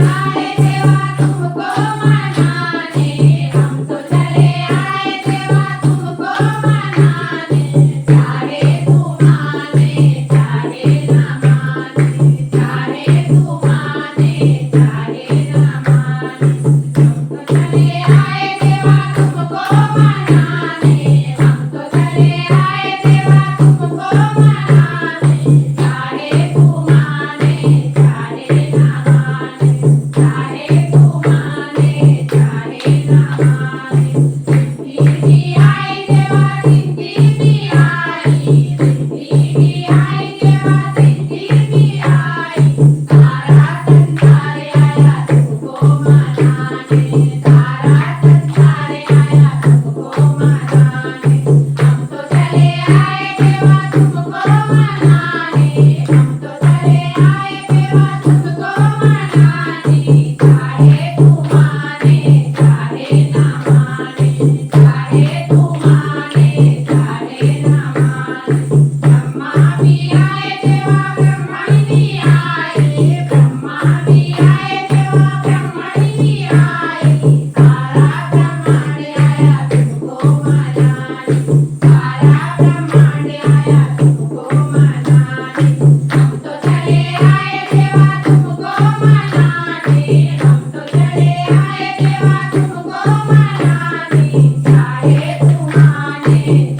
आहे देवा Thank you.